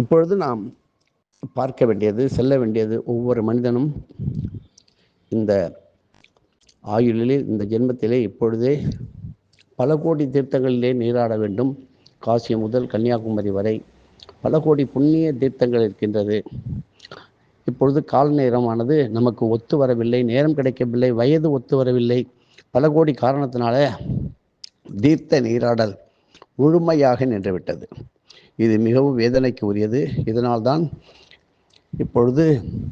இப்பொழுது நாம் பார்க்க வேண்டியது செல்ல வேண்டியது ஒவ்வொரு மனிதனும் இந்த ஆயுளிலே இந்த ஜென்மத்திலே இப்பொழுதே பல கோடி தீர்த்தங்களிலே நீராட வேண்டும். காசி முதல் கன்னியாகுமரி வரை பல கோடி புண்ணிய தீர்த்தங்கள் இருக்கின்றது. இப்பொழுது கால நேரமானது நமக்கு ஒத்து வரவில்லை நேரம் கிடைக்கவில்லை வயது ஒத்து வரவில்லை. பல கோடி காரணத்தினால தீர்த்த நீராடல் முழுமையாக நின்றுவிட்டது. இது மிகவும் வேதனைக்கு உரியது இதனால்தான் இப்பொழுது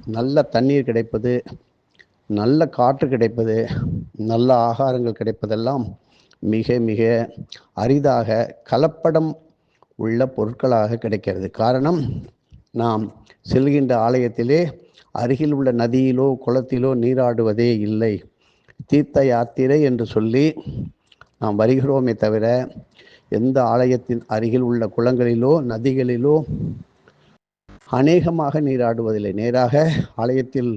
நல்ல தண்ணீர் கிடைப்பது நல்ல காற்று கிடைப்பது நல்ல ஆகாரங்கள் கிடைப்பதெல்லாம் மிக மிக அரிதாக கலப்படம் உள்ள பொருட்களாக கிடைக்கிறது. காரணம் நாம் செல்கின்ற ஆலயத்திலே அருகில் உள்ள நதியிலோ குளத்திலோ நீராடுவதே இல்லை. தீர்த்த யாத்திரை என்று சொல்லி நாம் வருகிறோமே தவிர எந்த ஆலயத்தின் அருகில் உள்ள குளங்களிலோ நதிகளிலோ அநேகமாக நீராடுவதில்லை. நேராக ஆலயத்தில்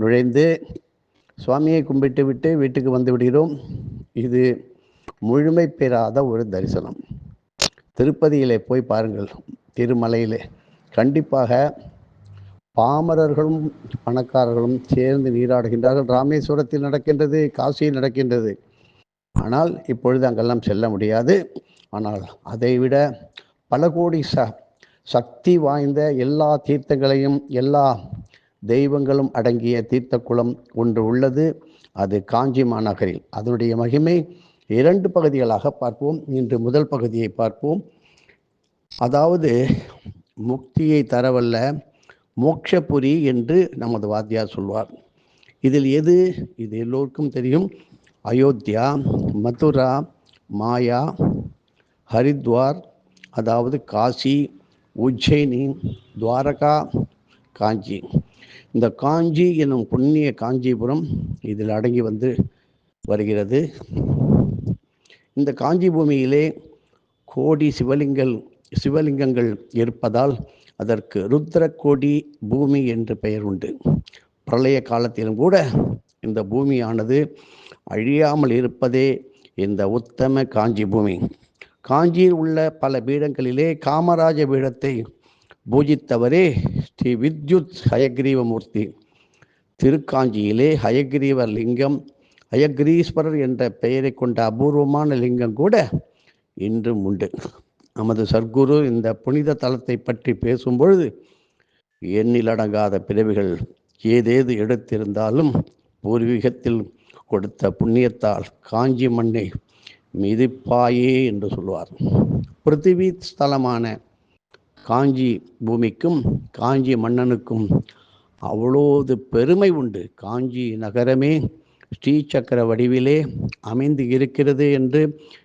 நுழைந்து சுவாமியை கும்பிட்டு விட்டு வீட்டுக்கு வந்து விடுகிறோம். இது முழுமை பெறாத ஒரு தரிசனம். திருப்பதியிலே போய் பாருங்கள் திருமலையிலே. கண்டிப்பாக பாமரர்களும் பணக்காரர்களும் சேர்ந்து நீராடுகின்றார்கள். ராமேஸ்வரத்தில் நடக்கின்றது காசியில் நடக்கின்றது. ஆனால் இப்பொழுது அங்கெல்லாம் செல்ல முடியாது. ஆனால் அதைவிட பல கோடி ச சக்தி வாய்ந்த எல்லா தீர்த்தங்களையும் எல்லா தெய்வங்களும் அடங்கிய தீர்த்த குளம் ஒன்று உள்ளது. அது காஞ்சி மாநகரில். அதனுடைய மகிமை இரண்டு பகுதிகளாக பார்ப்போம். இன்று முதல் பகுதியை பார்ப்போம். அதாவது முக்தியை தரவல்ல மோட்சபுரி என்று நமது வாத்தியார் சொல்வார். இதில் எது? இது எல்லோருக்கும் தெரியும். அயோத்தியா மதுரா மாயா ஹரித்வார் அதாவது காசி உஜ்ஜயினி துவாரகா காஞ்சி. இந்த காஞ்சி எனும் புண்ணிய காஞ்சிபுரம் இதில் அடங்கி வந்து வருகிறது. இந்த காஞ்சி பூமியிலே கோடி சிவலிங்கள் சிவலிங்கங்கள் இருப்பதால் அதற்கு ருத்ரகோடி பூமி என்று பெயர் உண்டு. பிரளய காலத்திலும் கூட இந்த பூமியானது அழியாமல் இருப்பதே இந்த உத்தம காஞ்சி பூமி. காஞ்சியில் உள்ள பல பீடங்களிலே காமராஜ பீடத்தை பூஜித்தவரே ஸ்ரீ வித்யுத் ஹயக்ரீவமூர்த்தி திருக்காஞ்சியிலே ஹயக்ரீவ லிங்கம் ஹயக்ரீஸ்வரர் என்ற பெயரை கொண்ட அபூர்வமான லிங்கம் கூட இன்றும் உண்டு. நமது சர்க்குரு இந்த புனித தலத்தை பற்றி பேசும்பொழுது எண்ணிலடங்காத பிறவிகள் ஏதேது எடுத்திருந்தாலும் பூர்வீகத்தில் கொடுத்த புண்ணியத்தால் காஞ்சி மண்ணை மிதிப்பாயே என்று சொல்வார் பிருத்திவி ஸ்தலமான காஞ்சி பூமிக்கும் காஞ்சி மன்னனுக்கும் அவ்வளோது பெருமை உண்டு. காஞ்சி நகரமே ஸ்ரீசக்கர வடிவிலே அமைந்து இருக்கிறது என்று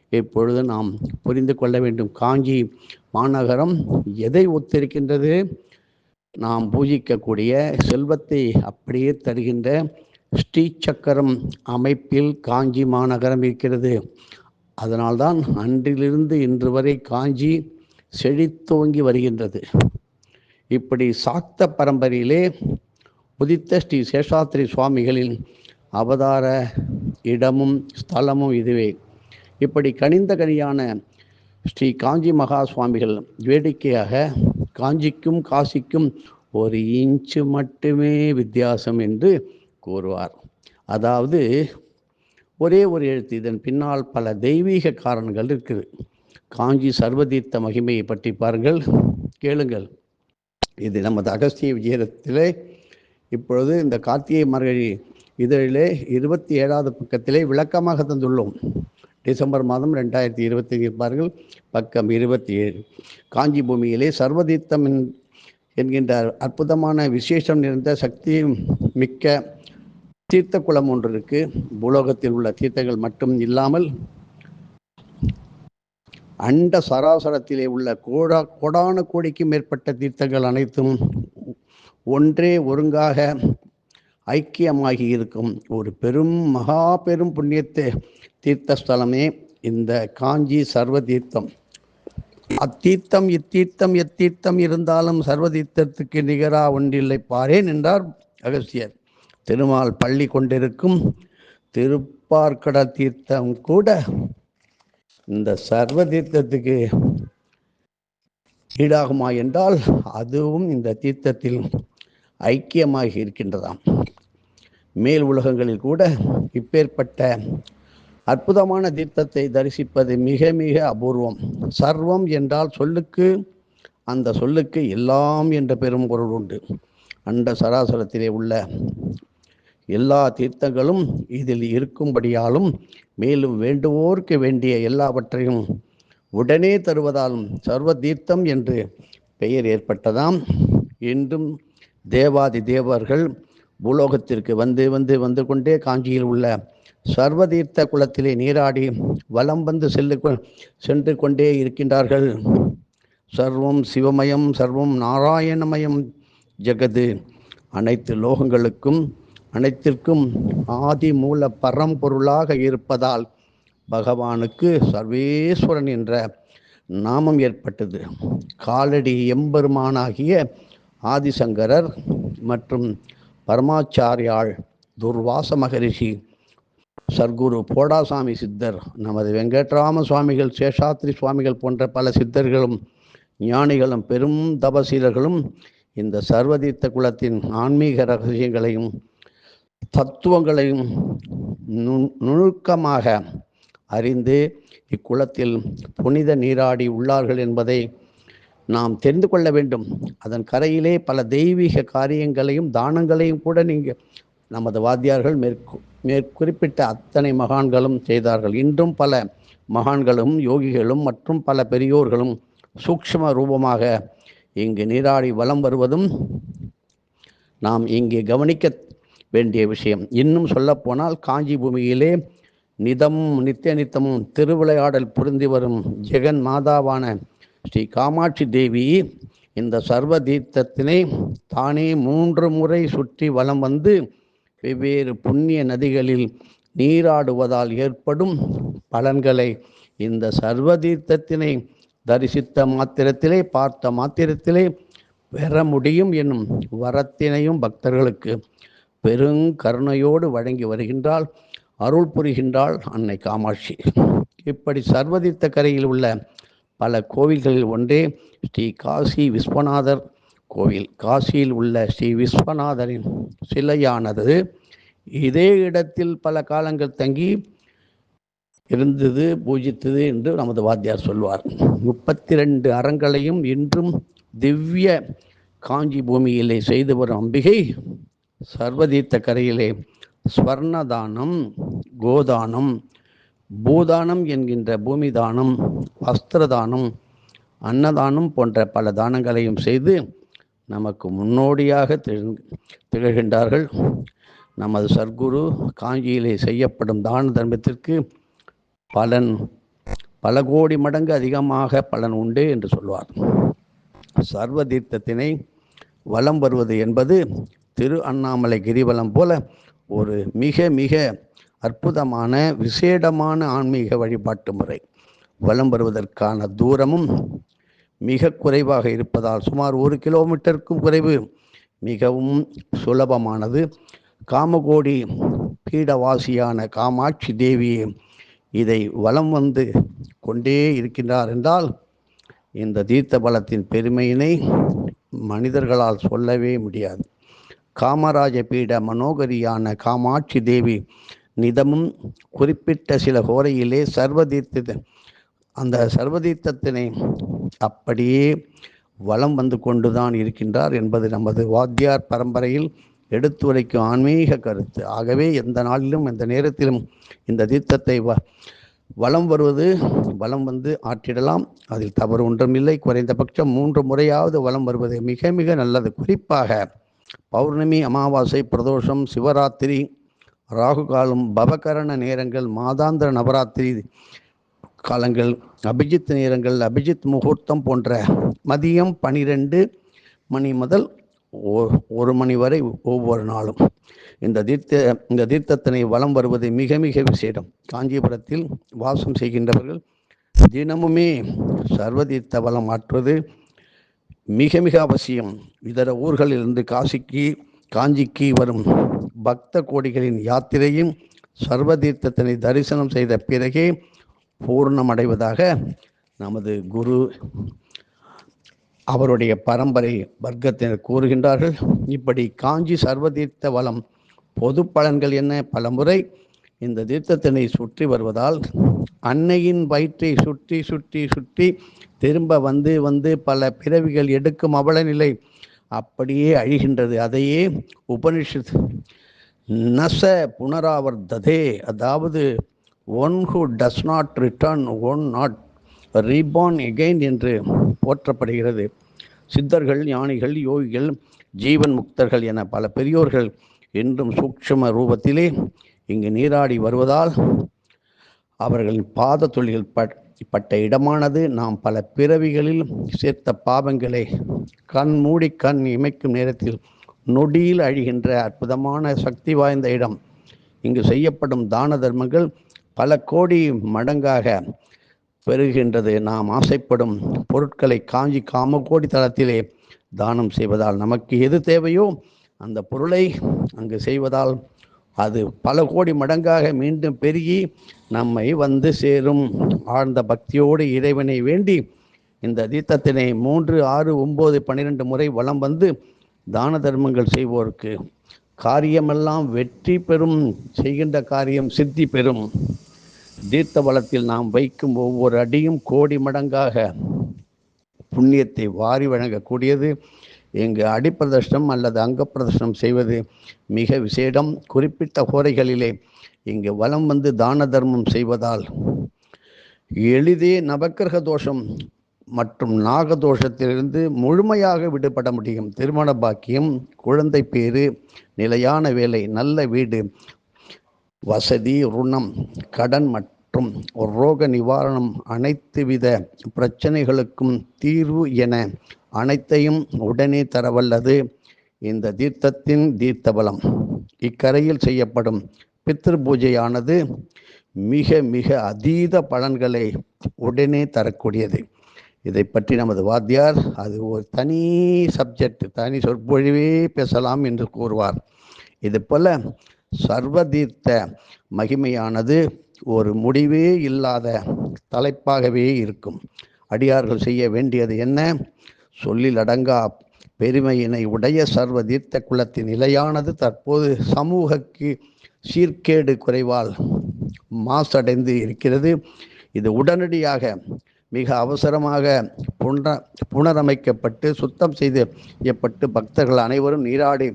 இப்பொழுது நாம் புரிந்து கொள்ள வேண்டும். காஞ்சி மாநகரம் எதை ஒத்திருக்கின்றது? நாம் பூஜிக்கக்கூடிய செல்வத்தை அப்படியே தருகின்ற ஸ்ரீசக்கரம் அமைப்பில் காஞ்சி மாநகரம் இருக்கிறது. அதனால்தான் அன்றிலிருந்து இன்று வரை காஞ்சி செழித்தோங்கி வருகின்றது. இப்படி சாக்த பரம்பரையிலே உதித்த ஸ்ரீ சேஷாத்ரி சுவாமிகளின் அவதார இடமும் ஸ்தலமும் இதுவே. இப்படி கனிந்த கனியான ஸ்ரீ காஞ்சி மகா சுவாமிகள் வேடிக்கையாக காஞ்சிக்கும் காசிக்கும் ஒரு இன்ச்சு மட்டுமே வித்தியாசம் என்று கூறுவார். அதாவது ஒரே ஒரு எழுத்து. இதன் பின்னால் பல தெய்வீக காரணங்கள் இருக்குது. காஞ்சி சர்வதீர்த்த மகிமையை பற்றி பாருங்கள். கேளுங்கள். இது நமது அகஸ்திய விஜயத்திலே இப்பொழுது இந்த கார்த்திகை மார்கழி இதழிலே இருபத்தி ஏழாவது பக்கத்திலே விளக்கமாக தந்துள்ளோம். டிசம்பர் மாதம் ரெண்டாயிரத்தி இருபத்தி பாருங்கள். பக்கம் இருபத்தி ஏழு காஞ்சி பூமியிலே சர்வதீர்த்தம் என்கின்ற அற்புதமான விசேஷம் நிறைந்த சக்தி மிக்க தீர்த்த குளம் ஒன்று இருக்கு. பூலோகத்தில் உள்ள தீர்த்தங்கள் மட்டும் இல்லாமல் அண்ட சராசரத்திலே உள்ள கோடா கோடான கோடிக்கும் மேற்பட்ட தீர்த்தங்கள் அனைத்தும் ஒன்றே ஒருங்காக ஐக்கியமாகி இருக்கும். ஒரு பெரும் மகா பெரும் புண்ணியத்தை தீர்த்த ஸ்தலமே இந்த காஞ்சி சர்வ தீர்த்தம் அத்தீர்த்தம் இத்தீர்த்தம் எத்தீர்த்தம் இருந்தாலும் சர்வதீர்த்தத்துக்கு நிகரா ஒன்றில்லை. பாரேன் என்றார் அகஸ்தியர். திருமால் பள்ளி கொண்டிருக்கும் திருப்பார்க்கட தீர்த்தம் கூட இந்த சர்வ தீர்த்தத்துக்கு ஈடாகுமா என்றால் அதுவும் இந்த தீர்த்தத்தில் ஐக்கியமாகி இருக்கின்றதாம். மேல் உலகங்களில் கூட இப்பேற்பட்ட அற்புதமான தீர்த்தத்தை தரிசிப்பது மிக மிக அபூர்வம். சர்வம் என்றால் சொல்லுக்கு அந்த சொல்லுக்கு எல்லாம் என்ற பெரும் பொருள் உண்டு. அண்ட சராசரத்திலே உள்ள எல்லா தீர்த்தங்களும் இதில் இருக்கும்படியாலும் மேலும் வேண்டுவோர்க்கு வேண்டிய எல்லாவற்றையும் உடனே தருவதாலும் சர்வ தீர்த்தம் என்று பெயர் ஏற்பட்டதாம். இன்றும் தேவாதி தேவர்கள் பூலோகத்திற்கு வந்து வந்து வந்து கொண்டே காஞ்சியில் உள்ள சர்வதீர்த்த குளத்திலே நீராடி வலம் வந்து செல்லு சென்று கொண்டே இருக்கின்றார்கள். சர்வம் சிவமயம் சர்வம் நாராயணமயம் ஜெகது அனைத்து லோகங்களுக்கும் அனைத்திற்கும் ஆதி மூல பரம்பொருளாக இருப்பதால் பகவானுக்கு சர்வேஸ்வரன் என்ற நாமம் ஏற்பட்டது. காலடி எம்பெருமானாகிய ஆதிசங்கரர் மற்றும் பரமாச்சாரியாள் துர்வாச மகரிஷி சர்க்குரு போடாசாமி சித்தர் நமது வெங்கட்ராம சுவாமிகள் சேஷாத்ரி சுவாமிகள் போன்ற பல சித்தர்களும் ஞானிகளும் பெரும் தபசீலர்களும் இந்த சர்வதீர்த்த குலத்தின் ஆன்மீக ரகசியங்களையும் தத்துவங்களையும் நுண் நுணுக்கமாக அறிந்து இக்குளத்தில் புனித நீராடி உள்ளார்கள் என்பதை நாம் தெரிந்து கொள்ள வேண்டும். அதன் கரையிலே பல தெய்வீக காரியங்களையும் தானங்களையும் கூட நீங்கள் நமது வாத்தியார்கள் மேற்கு மேற்குறிப்பிட்ட அத்தனை மகான்களும் செய்தார்கள். இன்றும் பல மகான்களும் யோகிகளும் மற்றும் பல பெரியோர்களும் சூக்ஷ்ம ரூபமாக இங்கு நீராடி வலம் வருவதும் நாம் இங்கே கவனிக்க வேண்டிய விஷயம். இன்னும் சொல்லப்போனால் காஞ்சி பூமியிலே நிதமும் நித்திய நித்தமும் திருவிளையாடல் புரிந்து வரும் ஜெகன் மாதாவான ஸ்ரீ காமாட்சி தேவி இந்த சர்வ தீர்த்தத்தினை தானே மூன்று முறை சுற்றி வலம் வந்து வெவ்வேறு புண்ணிய நதிகளில் நீராடுவதால் ஏற்படும் பலன்களை இந்த சர்வ தீர்த்தத்தினை தரிசித்த மாத்திரத்திலே பார்த்த மாத்திரத்திலே பெற முடியும் என்னும் வரத்தினையும் பக்தர்களுக்கு பெருங்கருணையோடு வழங்கி வருகின்றாள் அருள் புரிகின்றாள் அன்னை காமாட்சி. இப்படி சர்வதீர்த்த கரையில் உள்ள பல கோவில்களில் ஒன்றே ஸ்ரீ காசி விஸ்வநாதர் கோவில். காசியில் உள்ள ஸ்ரீ விஸ்வநாதரின் சிலையானது இதே இடத்தில் பல காலங்கள் தங்கி இருந்தது பூஜித்தது என்று நமது வாத்தியார் சொல்வார். முப்பத்தி ரெண்டு அறங்களையும் இன்றும் திவ்ய காஞ்சி பூமியிலே செய்து வரும் அம்பிகை சர்வதீர்த்த கரையிலே ஸ்வர்ணதானம் கோதானம் பூதானம் என்கின்ற பூமி தானம் வஸ்திரதானம் அன்னதானம் போன்ற பல தானங்களையும் செய்து நமக்கு முன்னோடியாக திகழ்கின்றார்கள். நமது சர்க்குரு காஞ்சியிலே செய்யப்படும் தான தர்மத்திற்கு பலன் பல கோடி மடங்கு அதிகமாக பலன் உண்டு என்று சொல்வார். சர்வ தீர்த்தத்தினை வலம் வருவது என்பது திரு அண்ணாமலை கிரிவலம் போல ஒரு மிக மிக அற்புதமான விசேடமான ஆன்மீக வழிபாட்டு முறை. வலம் வருவதற்கான தூரமும் மிக குறைவாக இருப்பதால் சுமார் ஒரு கிலோமீட்டருக்கும் குறைவு. மிகவும் சுலபமானது. காமகோடி பீடவாசியான காமாட்சி தேவி இதை வலம் வந்து கொண்டே இருக்கின்றார் என்றால் இந்த தீர்த்த பலத்தின் பெருமையினை மனிதர்களால் சொல்லவே முடியாது. காமராஜ பீட மனோகரியான காமாட்சி தேவி நிதமும் குறிப்பிட்ட சில கோரையிலே சர்வதீர்த்த அந்த சர்வதீர்த்தத்தினை அப்படியே வலம் வந்து கொண்டுதான் இருக்கின்றார் என்பது நமது வாத்தியார் பரம்பரையில் எடுத்துரைக்கும் ஆன்மீக கருத்து. ஆகவே எந்த நாளிலும் எந்த நேரத்திலும் இந்த தீர்த்தத்தை வ வலம் வருவது வலம் வந்து ஆற்றிடலாம். அதில் தவறு ஒன்றும் இல்லை குறைந்தபட்சம் மூன்று முறையாவது வலம் வருவது மிக மிக நல்லது. குறிப்பாக பௌர்ணமி அமாவாசை பிரதோஷம் சிவராத்திரி ராகு காலம் பவகரண நேரங்கள் மாதாந்திர நவராத்திரி காலங்கள் அபிஜித் நேரங்கள் அபிஜித் முகூர்த்தம் போன்ற மதியம் பனிரெண்டு மணி முதல் ஒரு மணி வரை ஒவ்வொரு நாளும். இந்த தீர்த்த இந்த தீர்த்தத்தினை வலம் வருவது மிக மிக விசேடம். காஞ்சிபுரத்தில் வாசம் செய்கின்றவர்கள் தினமுமே சர்வதீர்த்த வலம் ஆற்றுவது மிக மிக அவசியம். இதர ஊர்களிலிருந்து காசிக்கு காஞ்சிக்கு வரும் பக்த கோடிகளின் யாத்திரையும் சர்வதீர்த்தத்தினை தரிசனம் செய்த பிறகே பூர்ணமடைவதாக நமது குரு அவருடைய பரம்பரை வர்க்கத்தினர் கூறுகின்றார்கள். இப்படி காஞ்சி சர்வதீர்த்த வளம் பொது பலன்கள் என்ன? பலமுறை இந்த தீர்த்தத்தினை சுற்றி வருவதால் அன்னையின் வயிற்றை சுற்றி சுற்றி சுற்றி திரும்ப வந்து வந்து பல பிறவிகள் எடுக்கும் அவல நிலை அப்படியே அழிகின்றது. அதையே உபனிஷத் நச புனராவர்த்ததே. அதாவது one who does not return one not reborn again என்று போற்றப்படுகிறது. சித்தர்கள் ஞானிகள் யோகிகள் ஜீவன் முக்தர்கள் என பல பெரியோர்கள் என்றும் சூக்ஷ்ம ரூபத்திலே இங்கு நீராடி வருவதால் அவர்களின் பாத தொழில்கள் இப்பட்ட இடமானது நாம் பல பிறவிகளில் சேர்த்த பாவங்களை. கண் மூடி கண் இமைக்கும் நேரத்தில் நொடியில் அழிகின்ற அற்புதமான சக்தி வாய்ந்த இடம். இங்கு செய்யப்படும் தான தர்மங்கள் பல கோடி மடங்காக பெருகின்றது. நாம் ஆசைப்படும் பொருட்களை காஞ்சி காமகோடி தளத்திலே தானம் செய்வதால் நமக்கு எது தேவையோ அந்த பொருளை அங்கு செய்வதால் அது பல கோடி மடங்காக மீண்டும் பெருகி நம்மை வந்து சேரும். ஆழ்ந்த பக்தியோடு இறைவனை வேண்டி இந்த தீர்த்தத்தினை மூன்று ஆறு ஒம்பது பன்னிரெண்டு முறை வளம் வந்து தான தர்மங்கள் செய்வோருக்கு. காரியமெல்லாம் வெற்றி பெறும் செய்கின்ற காரியம் சித்தி பெறும். தீர்த்த வளத்தில் நாம் வைக்கும் ஒவ்வொரு அடியும் கோடி மடங்காக புண்ணியத்தை வாரி வழங்கக்கூடியது. இங்கு அடிப்பிரதர்ஷனம் அல்லது அங்கப்பிரதர்ஷனம் செய்வது மிக விசேடம். குறிப்பிட்ட கோரைகளிலே இங்கு வலம் வந்து தான தர்மம் செய்வதால் எளிதே நவக்கிரக தோஷம் மற்றும் நாகதோஷத்திலிருந்து முழுமையாக விடுபட முடியும். திருமண பாக்கியம் குழந்தை பேரு நிலையான வேலை நல்ல வீடு வசதி ருணம் கடன் மற்றும் ரோக நிவாரணம் அனைத்து வித பிரச்சனைகளுக்கும் தீர்வு என அனைத்தையும் உடனே தரவல்லது. இந்த தீர்த்தத்தின் தீர்த்தபலம் இக்கரையில் செய்யப்படும் பித்ரு பூஜையானது மிக மிக அதீத பலன்களை உடனே தரக்கூடியது. இதை பற்றி நமது வாத்தியார் அது ஒரு தனி சப்ஜெக்ட் தனி சொற்பொழிவே பேசலாம் என்று கூறுவார். இது போல சர்வதீர்த்த மகிமையானது ஒரு முடிவே இல்லாத தலைப்பாகவே இருக்கும். அடியார்கள் செய்ய வேண்டியது என்ன? சொல்லில் அடங்கா பெருமையினை உடைய சர்வ தீர்த்த குலத்தின் நிலையானது தற்போது சமூகக்கு சீர்கேடு குறைவால் மாசடைந்து இருக்கிறது. இது உடனடியாக மிக அவசரமாக புன புனரமைக்கப்பட்டு சுத்தம் செய்து செய்யப்பட்டு பக்தர்கள் அனைவரும் நீராடி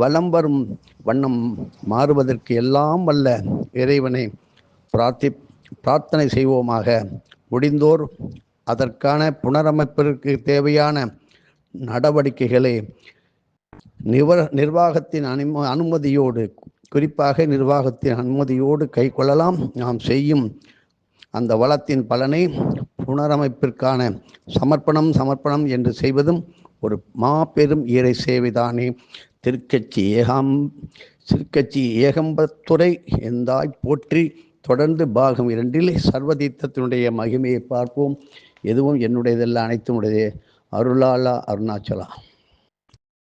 வலம் வரும் வண்ணம் மாறுவதற்கு எல்லாம் வல்ல இறைவனை பிரார்த்தி பிரார்த்தனை செய்வோமாக. முடிந்தோர் அதற்கான புனரமைப்பிற்கு தேவையான நடவடிக்கைகளை நிவ நிர்வாகத்தின் அனும அனுமதியோடு குறிப்பாக நிர்வாகத்தின் அனுமதியோடு கை கொள்ளலாம் நாம் செய்யும் அந்த வளத்தின் பலனை புனரமைப்பிற்கான சமர்ப்பணம் சமர்ப்பணம் என்று செய்வதும் ஒரு மாபெரும் ஈரை சேவைதானே. திருக்கட்சி ஏகாம் திருக்கட்சி ஏகம்பத்துறை எந்தாய் போற்றி தொடர்ந்து பாகம் இரண்டில் சர்வதீர்த்தத்தினுடைய மகிமையை பார்ப்போம். எதுவும் என்னுடையதெல்லாம் அனைத்தும் உடையதே. அருளாலா அருணாச்சலா.